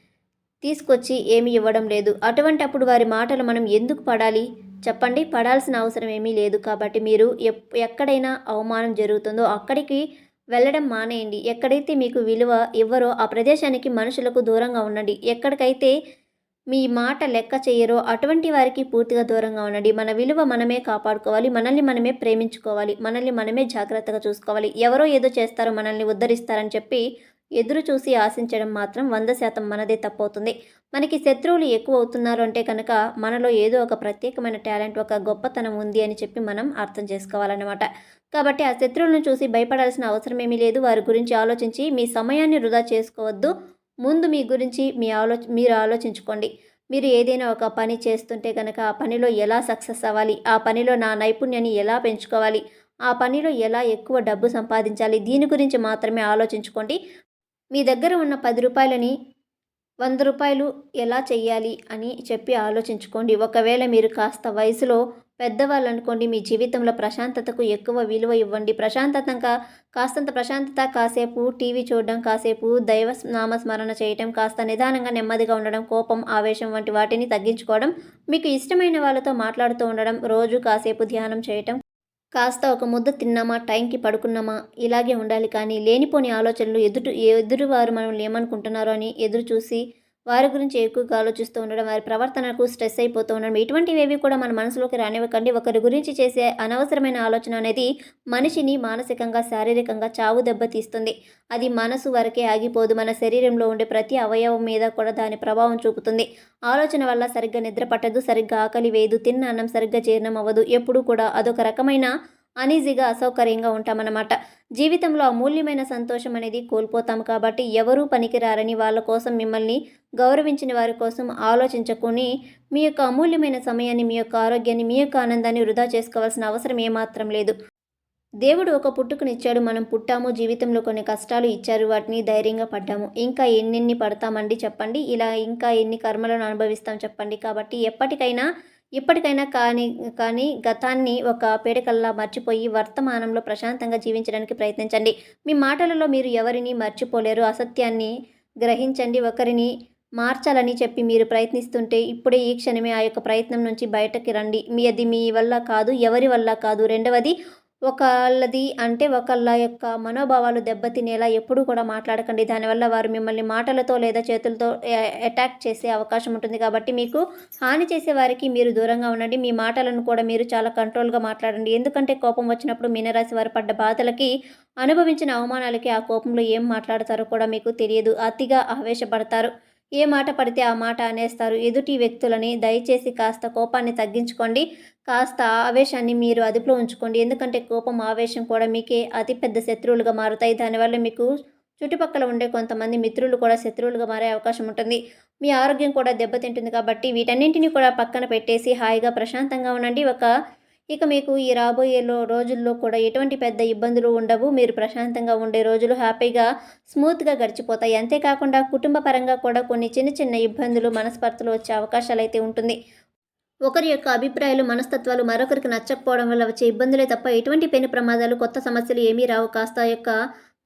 తీసుకొచ్చి ఏమి ఇవ్వడం లేదు. అటువంటప్పుడు వారి మాటలు మనం ఎందుకు పడాలి? చెప్పండి పడాల్సిన అవసరం ఏమీ లేదు. కాబట్టి మీరు ఎప్- ఎక్కడైనా అవమానం జరుగుతుందో అక్కడికి వెళ్ళడం మానేయండి. ఎక్కడైతే మీకు విలువ ఇవ్వరో ఆ ప్రదేశానికి మనుషులకు దూరంగా ఉండండి. ఎక్కడికైతే మీ మాట లెక్క చేయరో అటువంటి వారికి పూర్తిగా దూరంగా ఉండండి. మన విలువ మనమే కాపాడుకోవాలి మనల్ని మనమే ప్రేమించుకోవాలి మనల్ని మనమే జాగ్రత్తగా చూసుకోవాలి. ఎవరో ఏదో చేస్తారో మనల్ని ఉద్ధరిస్తారని చెప్పి ఎదురు చూసి ఆశించడం మాత్రం వంద శాతం మనదే తప్పవుతుంది. మనకి శత్రువులు ఎక్కువ అవుతున్నారు అంటే కనుక మనలో ఏదో ఒక ప్రత్యేకమైన టాలెంట్ ఒక గొప్పతనం ఉంది అని చెప్పి మనం అర్థం చేసుకోవాలన్నమాట. కాబట్టి ఆ శత్రువులను చూసి భయపడాల్సిన అవసరం ఏమీ లేదు. వారి గురించి ఆలోచించి మీ సమయాన్ని వృధా చేసుకోవద్దు. ముందు మీ గురించి మీ ఆలో మీరు ఆలోచించుకోండి. మీరు ఏదైనా ఒక పని చేస్తుంటే కనుక ఆ పనిలో ఎలా సక్సెస్ అవ్వాలి? ఆ పనిలో నా నైపుణ్యాన్ని ఎలా పెంచుకోవాలి? ఆ పనిలో ఎలా ఎక్కువ డబ్బు సంపాదించాలి? దీని గురించి మాత్రమే ఆలోచించుకోండి. మీ దగ్గర ఉన్న పది రూపాయలని వంద రూపాయలు ఎలా చేయాలి అని చెప్పి ఆలోచించుకోండి. ఒకవేళ మీరు కాస్త వయసులో పెద్దవాళ్ళు అనుకోండి మీ జీవితంలో ప్రశాంతతకు ఎక్కువ విలువ ఇవ్వండి. ప్రశాంతతంగా కాస్తంత ప్రశాంతత కాసేపు టీవీ చూడడం కాసేపు దైవ నామస్మరణ చేయటం కాస్త నిదానంగా నెమ్మదిగా ఉండడం కోపం ఆవేశం వంటి వాటిని తగ్గించుకోవడం మీకు ఇష్టమైన వాళ్ళతో మాట్లాడుతూ ఉండడం రోజు కాసేపు ధ్యానం చేయటం కాస్త ఒక ముద్ద తిన్నామా టైంకి పడుకున్నామా ఇలాగే ఉండాలి కానీ లేనిపోని ఆలోచనలు ఎదుటి ఎదురువారు మనల్ని ఏమనుకుంటున్నారో అని ఎదురు చూసి వారి గురించి ఎక్కువగా ఆలోచిస్తూ ఉండడం వారి ప్రవర్తనకు స్ట్రెస్ అయిపోతూ ఉండడం ఇటువంటివి కూడా మన మనసులోకి రానివ్వకండి. ఒకరి గురించి చేసే అనవసరమైన ఆలోచన అనేది మనిషిని మానసికంగా శారీరకంగా చావు దెబ్బతీస్తుంది అది మనసు వరకే ఆగిపోదు. మన శరీరంలో ఉండే ప్రతి అవయవం మీద కూడా దాని ప్రభావం చూపుతుంది. ఆలోచన వల్ల సరిగ్గా నిద్ర పట్టదు సరిగ్గా ఆకలి వేయదు తిన్న అన్నం సరిగ్గా జీర్ణం అవ్వదు. ఎప్పుడూ కూడా అదొక రకమైన అనీజీగా అసౌకర్యంగా ఉంటామన్నమాట. జీవితంలో అమూల్యమైన సంతోషం అనేది కోల్పోతాం కాబట్టి ఎవరూ పనికిరారని వాళ్ళ కోసం మిమ్మల్ని గౌరవించిన వారి కోసం ఆలోచించకుని మీ యొక్క అమూల్యమైన సమయాన్ని మీ యొక్క ఆరోగ్యాన్ని మీ యొక్క ఆనందాన్ని వృధా చేసుకోవాల్సిన అవసరం ఏమాత్రం లేదు. దేవుడు ఒక పుట్టుకునిచ్చాడు మనం పుట్టాము జీవితంలో కొన్ని కష్టాలు ఇచ్చారు. వాటిని ధైర్యంగా పడ్డాము. ఇంకా ఎన్నెన్ని పడతామండి చెప్పండి. ఇలా ఇంకా ఎన్ని కర్మలను అనుభవిస్తాం చెప్పండి. కాబట్టి ఎప్పటికైనా ఇప్పటికైనా కానీ కానీ గతాన్ని ఒక పేడకల్లా మర్చిపోయి వర్తమానంలో ప్రశాంతంగా జీవించడానికి ప్రయత్నించండి. మీ మాటలలో మీరు ఎవరిని మర్చిపోలేరు. అసత్యాన్ని గ్రహించండి. ఒకరిని మార్చాలని చెప్పి మీరు ప్రయత్నిస్తుంటే ఇప్పుడే ఈ క్షణమే ఆ యొక్క ప్రయత్నం నుంచి బయటకి రండి. మీ అది మీ వల్ల కాదు ఎవరి వల్ల కాదు. రెండవది ఒకళ్ళది అంటే ఒకళ్ళ యొక్క మనోభావాలు దెబ్బతినేలా ఎప్పుడూ కూడా మాట్లాడకండి. దానివల్ల వారు మిమ్మల్ని మాటలతో లేదా చేతులతో అటాక్ చేసే అవకాశం ఉంటుంది. కాబట్టి మీకు హాని చేసే వారికి మీరు దూరంగా ఉండండి. మీ మాటలను కూడా మీరు చాలా కంట్రోల్గా మాట్లాడండి. ఎందుకంటే కోపం వచ్చినప్పుడు మీనరాశి వారు పడ్డ బాధలకి అనుభవించిన అవమానాలకి ఆ కోపంలో ఏం మాట్లాడతారో కూడా మీకు తెలియదు. అతిగా ఆవేశపడతారు. ఏ మాట పడితే ఆ మాట అనేస్తారు. ఎదుటి వ్యక్తులని దయచేసి కాస్త కోపాన్ని తగ్గించుకోండి. కాస్త ఆవేశాన్ని మీరు అదుపులో ఉంచుకోండి. ఎందుకంటే కోపం ఆవేశం కూడా మీకే అతిపెద్ద శత్రువులుగా మారుతాయి. దానివల్ల మీకు చుట్టుపక్కల ఉండే కొంతమంది మిత్రులు కూడా శత్రువులుగా మారే అవకాశం ఉంటుంది. మీ ఆరోగ్యం కూడా దెబ్బతింటుంది కాబట్టి వీటన్నింటినీ కూడా పక్కన పెట్టేసి హాయిగా ప్రశాంతంగా ఉండండి. ఒక ఇక మీకు ఈ రాబోయే రోజుల్లో కూడా ఎటువంటి పెద్ద ఇబ్బందులు ఉండవు. మీరు ప్రశాంతంగా ఉండే రోజులు హ్యాపీగా స్మూత్గా గడిచిపోతాయి. అంతేకాకుండా కుటుంబ పరంగా కూడా కొన్ని చిన్న చిన్న ఇబ్బందులు మనస్పర్ధలు వచ్చే అవకాశాలు అయితే ఉంటుంది. ఒకరి యొక్క అభిప్రాయాలు మనస్తత్వాలు మరొకరికి నచ్చకపోవడం వల్ల వచ్చే ఇబ్బందులే తప్ప ఎటువంటి పెను ప్రమాదాలు కొత్త సమస్యలు ఏమీ రావు. కాస్త యొక్క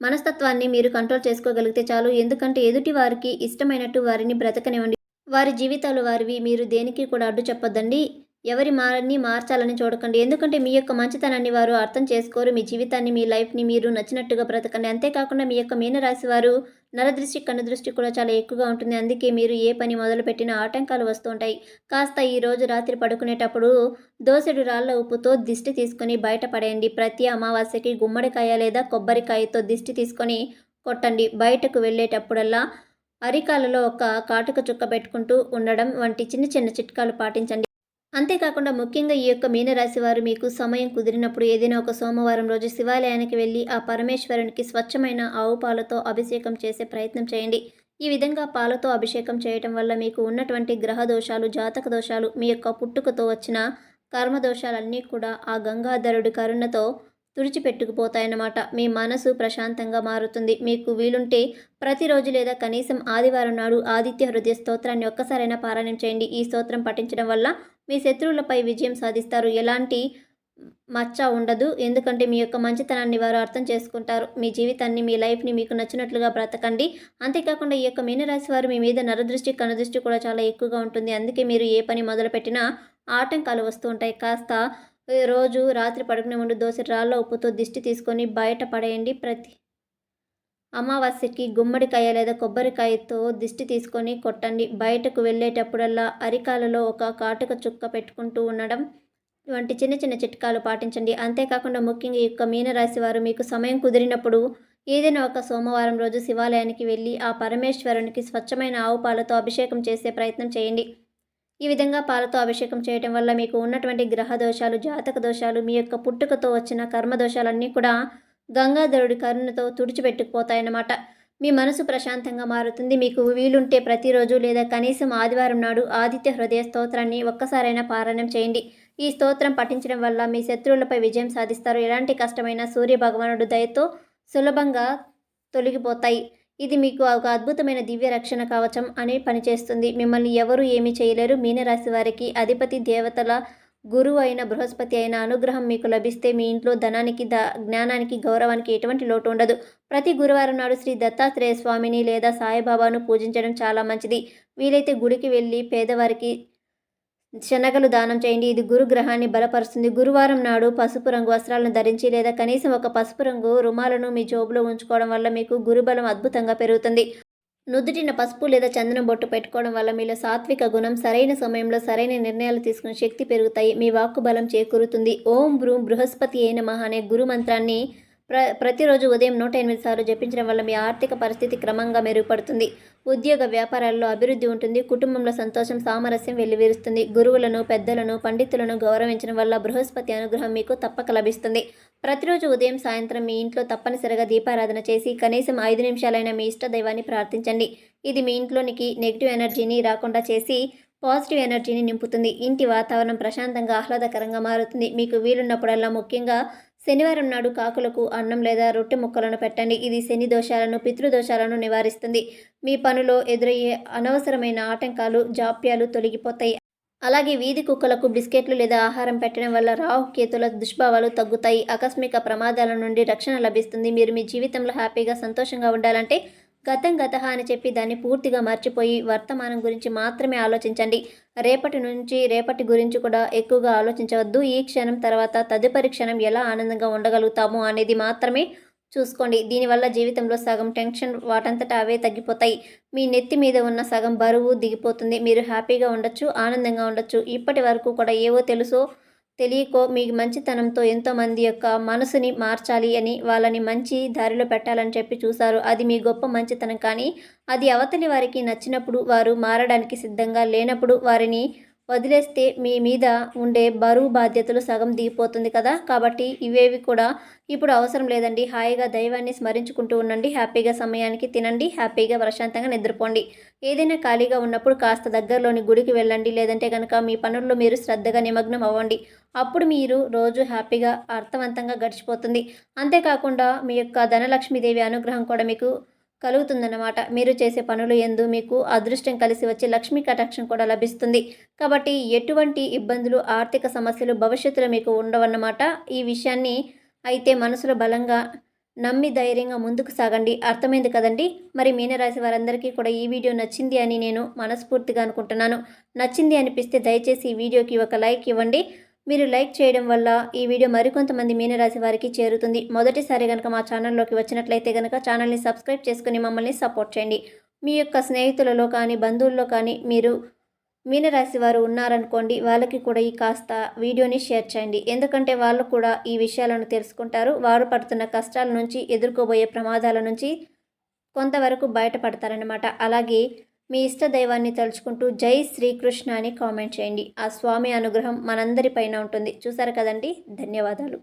మనస్తత్వాన్ని మీరు కంట్రోల్ చేసుకోగలిగితే చాలు. ఎందుకంటే ఎదుటి వారికి ఇష్టమైనట్టు వారిని బ్రతకనివ్వండి. వారి జీవితాలు వారివి. మీరు దేనికి కూడా అడ్డు చెప్పొద్దండి. ఎవరి మారని మార్చాలని చూడకండి. ఎందుకంటే మీ యొక్క మంచితనాన్ని వారు అర్థం చేసుకోరు. మీ జీవితాన్ని మీ లైఫ్ని మీరు నచ్చినట్టుగా బ్రతకండి. అంతేకాకుండా మీ యొక్క మీనరాశి వారు నరదృష్టి కన్నుదృష్టి కూడా చాలా ఎక్కువగా ఉంటుంది. అందుకే మీరు ఏ పని మొదలుపెట్టిన ఆటంకాలు వస్తూ ఉంటాయి. కాస్త ఈ రోజు రాత్రి పడుకునేటప్పుడు దోసెడు రాళ్ళ ఉప్పుతో దిష్టి తీసుకొని బయటపడేయండి. ప్రతి అమావాస్యకి గుమ్మడికాయ లేదా కొబ్బరికాయతో దిష్టి తీసుకొని కొట్టండి. బయటకు వెళ్ళేటప్పుడల్లా అరికాలలో ఒక కాటుక చుక్క పెట్టుకుంటూ ఉండడం వంటి చిన్న చిన్న చిట్కాలు పాటించండి. అంతేకాకుండా ముఖ్యంగా ఈ యొక్క మీనరాశి వారు మీకు సమయం కుదిరినప్పుడు ఏదైనా ఒక సోమవారం రోజు శివాలయానికి వెళ్ళి ఆ పరమేశ్వరునికి స్వచ్ఛమైన ఆవు పాలతో అభిషేకం చేసే ప్రయత్నం చేయండి. ఈ విధంగా పాలతో అభిషేకం చేయటం వల్ల మీకు ఉన్నటువంటి గ్రహ దోషాలు జాతక దోషాలు మీ యొక్క పుట్టుకతో వచ్చిన కర్మ దోషాలన్నీ కూడా ఆ గంగాధరుడి కరుణతో తుడిచిపెట్టుకుపోతాయన్నమాట. మీ మనసు ప్రశాంతంగా మారుతుంది. మీకు వీలుంటే ప్రతిరోజు లేదా కనీసం ఆదివారం నాడు ఆదిత్య హృదయ స్తోత్రాన్ని ఒక్కసారైనా పారాయణం చేయండి. ఈ స్తోత్రం పఠించడం వల్ల మీ శత్రువులపై విజయం సాధిస్తారు. ఎలాంటి మచ్చ ఉండదు. ఎందుకంటే మీ యొక్క మంచితనాన్ని వారు అర్థం చేసుకుంటారు. మీ జీవితాన్ని మీ లైఫ్ని మీకు నచ్చినట్లుగా బ్రతకండి. అంతేకాకుండా ఈ యొక్క మీనరాశి వారు మీ మీద నరదృష్టి కనుదృష్టి కూడా చాలా ఎక్కువగా ఉంటుంది. అందుకే మీరు ఏ పని మొదలుపెట్టినా ఆటంకాలు వస్తూ ఉంటాయి. కాస్త రోజు రాత్రి పడుకునే ముందు దోశ రాళ్ళ ఉప్పుతో దిష్టి తీసుకొని బయట పడేయండి. ప్రతి అమావాస్యకి గుమ్మడికాయ లేదా కొబ్బరికాయతో దిష్టి తీసుకొని కొట్టండి. బయటకు వెళ్ళేటప్పుడల్లా అరికాలలో ఒక కాటుక చుక్క పెట్టుకుంటూ ఉండడం వంటి చిన్న చిన్న చిట్కాలు పాటించండి. అంతేకాకుండా ముఖ్యంగా ఈ యొక్క మీనరాశి వారు మీకు సమయం కుదిరినప్పుడు ఏదైనా ఒక సోమవారం రోజు శివాలయానికి వెళ్ళి ఆ పరమేశ్వరునికి స్వచ్ఛమైన ఆవు పాలతో అభిషేకం చేసే ప్రయత్నం చేయండి. ఈ విధంగా పాలతో అభిషేకం చేయటం వల్ల మీకు ఉన్నటువంటి గ్రహ దోషాలు జాతక దోషాలు మీ యొక్క పుట్టుకతో వచ్చిన కర్మ దోషాలన్నీ కూడా గంగాధరుడి కరుణతో తుడిచిపెట్టుకుపోతాయన్నమాట. మీ మనసు ప్రశాంతంగా మారుతుంది. మీకు వీలుంటే ప్రతిరోజు లేదా కనీసం ఆదివారం నాడు ఆదిత్య హృదయ స్తోత్రాన్ని ఒక్కసారైనా పారాయణం చేయండి. ఈ స్తోత్రం పఠించడం వల్ల మీ శత్రువులపై విజయం సాధిస్తారు. ఎలాంటి కష్టమైన సూర్య భగవానుడు దయతో సులభంగా తొలగిపోతాయి. ఇది మీకు ఒక అద్భుతమైన దివ్య రక్షణ కవచం అని పనిచేస్తుంది. మిమ్మల్ని ఎవరు ఏమీ చేయలేరు. మీనరాశి వారికి అధిపతి దేవతల గురువు అయిన బృహస్పతి అయిన అనుగ్రహం మీకు లభిస్తే మీ ఇంట్లో ధనానికి ద జ్ఞానానికి గౌరవానికి ఎటువంటి లోటు ఉండదు. ప్రతి గురువారం నాడు శ్రీ దత్తాత్రేయ స్వామిని లేదా సాయిబాబాను పూజించడం చాలా మంచిది. వీలైతే గుడికి వెళ్ళి పేదవారికి శనగలు దానం చేయండి. ఇది గురు గ్రహాన్ని బలపరుస్తుంది. గురువారం నాడు పసుపు రంగు వస్త్రాలను ధరించి లేదా కనీసం ఒక పసుపు రంగు రుమాలను మీ జోబులో ఉంచుకోవడం వల్ల మీకు గురుబలం అద్భుతంగా పెరుగుతుంది. నుదుటిన పసుపు లేదా చందనం బొట్టు పెట్టుకోవడం వల్ల మీలో సాత్విక గుణం సరైన సమయంలో సరైన నిర్ణయాలు తీసుకునే శక్తి పెరుగుతాయి. మీ వాక్కు బలం చేకూరుతుంది. ఓం బ్రూం బృహస్పతి అయిన మహా అనే గురు మంత్రాన్ని ప్ర ప్రతిరోజు ఉదయం నూట ఎనిమిది సార్లు జపించడం వల్ల మీ ఆర్థిక పరిస్థితి క్రమంగా మెరుగుపడుతుంది. ఉద్యోగ వ్యాపారాల్లో అభివృద్ధి ఉంటుంది. కుటుంబంలో సంతోషం సామరస్యం వెల్లివిరుస్తుంది. గురువులను పెద్దలను పండితులను గౌరవించడం వల్ల బృహస్పతి అనుగ్రహం మీకు తప్పక లభిస్తుంది. ప్రతిరోజు ఉదయం సాయంత్రం మీ ఇంట్లో తప్పనిసరిగా దీపారాధన చేసి కనీసం ఐదు నిమిషాలైన మీ ఇష్ట దైవాన్ని ప్రార్థించండి. ఇది మీ ఇంట్లోనికి నెగిటివ్ ఎనర్జీని రాకుండా చేసి పాజిటివ్ ఎనర్జీని నింపుతుంది. ఇంటి వాతావరణం ప్రశాంతంగా ఆహ్లాదకరంగా మారుతుంది. మీకు వీలున్నప్పుడల్లా ముఖ్యంగా శనివారం నాడు కాకులకు అన్నం లేదా రొట్టె ముక్కలను పెట్టండి. ఇది శని దోషాలను పితృదోషాలను నివారిస్తుంది. మీ పనిలో ఎదురయ్యే అనవసరమైన ఆటంకాలు జాప్యాలు తొలగిపోతాయి. అలాగే వీధి కుక్కలకు బిస్కెట్లు లేదా ఆహారం పెట్టడం వల్ల రాహు కేతుల దుష్భావాలు తగ్గుతాయి. ఆకస్మిక ప్రమాదాల నుండి రక్షణ లభిస్తుంది. మీరు మీ జీవితంలో హ్యాపీగా సంతోషంగా ఉండాలంటే గతం గత అని చెప్పి దాన్ని పూర్తిగా మర్చిపోయి వర్తమానం గురించి మాత్రమే ఆలోచించండి. రేపటి నుంచి రేపటి గురించి కూడా ఎక్కువగా ఆలోచించవద్దు. ఈ క్షణం తర్వాత తదుపరి క్షణం ఎలా ఆనందంగా ఉండగలుగుతాము అనేది మాత్రమే చూసుకోండి. దీనివల్ల జీవితంలో సగం టెన్షన్ వాటంతటా అవే తగ్గిపోతాయి. మీ నెత్తి మీద ఉన్న సగం బరువు దిగిపోతుంది. మీరు హ్యాపీగా ఉండొచ్చు ఆనందంగా ఉండొచ్చు. ఇప్పటి వరకు కూడా ఏవో తెలుసో తెలియకో మీ మంచితనంతో ఎంతోమంది యొక్క మనసుని మార్చాలి అని వాళ్ళని మంచి దారిలో పెట్టాలని చెప్పి చూశారు. అది మీ గొప్ప మంచితనం కానీ అది అవతలి వారికి నచ్చినప్పుడు వారు మారడానికి సిద్ధంగా లేనప్పుడు వారిని వదిలేస్తే మీ మీద ఉండే బరువు బాధ్యతలు సగం దిగిపోతుంది కదా? కాబట్టి ఇవేవి కూడా ఇప్పుడు అవసరం లేదండి. హాయిగా దైవాన్ని స్మరించుకుంటూ ఉండండి. హ్యాపీగా సమయానికి తినండి. హ్యాపీగా ప్రశాంతంగా నిద్రపోండి. ఏదైనా ఖాళీగా ఉన్నప్పుడు కాస్త దగ్గరలోని గుడికి వెళ్ళండి. లేదంటే కనుక మీ పనుల్లో మీరు శ్రద్ధగా నిమగ్నం అవ్వండి. అప్పుడు మీరు రోజు హ్యాపీగా అర్థవంతంగా గడిచిపోతుంది. అంతేకాకుండా మీ యొక్క ధనలక్ష్మీదేవి అనుగ్రహం కూడా మీకు కలుగుతుందన్నమాట. మీరు చేసే పనులు ఎందు మీకు అదృష్టం కలిసి వచ్చి లక్ష్మీ కటాక్షం కూడా లభిస్తుంది. కాబట్టి ఎటువంటి ఇబ్బందులు ఆర్థిక సమస్యలు భవిష్యత్తులో మీకు ఉండవన్నమాట. ఈ విషయాన్ని అయితే మనసులో బలంగా నమ్మి ధైర్యంగా ముందుకు సాగండి. అర్థమైంది కదండి? మరి మీనరాశి వారందరికీ కూడా ఈ వీడియో నచ్చింది అని నేను మనస్ఫూర్తిగా అనుకుంటున్నాను. నచ్చింది అనిపిస్తే దయచేసి ఈ వీడియోకి ఒక లైక్ ఇవ్వండి. మీరు లైక్ చేయడం వల్ల ఈ వీడియో మరికొంతమంది మీనరాశి వారికి చేరుతుంది. మొదటిసారి కనుక మా ఛానల్లోకి వచ్చినట్లయితే కనుక ఛానల్ని సబ్స్క్రైబ్ చేసుకుని మమ్మల్ని సపోర్ట్ చేయండి. మీ యొక్క స్నేహితులలో కానీ బంధువుల్లో కానీ మీరు మీనరాశి వారు ఉన్నారనుకోండి వాళ్ళకి కూడా ఈ కాస్త వీడియోని షేర్ చేయండి. ఎందుకంటే వాళ్ళు కూడా ఈ విషయాలను తెలుసుకుంటారు. వారు పడుతున్న కష్టాల నుంచి ఎదుర్కోబోయే ప్రమాదాల నుంచి కొంతవరకు బయటపడతారనమాట అలాగే మీ ఇష్ట దైవాన్ని తలుచుకుంటూ జై శ్రీకృష్ణ అని కామెంట్ చేయండి. ఆ స్వామి అనుగ్రహం మనందరిపైన ఉంటుంది. చూసారు కదండి? ధన్యవాదాలు.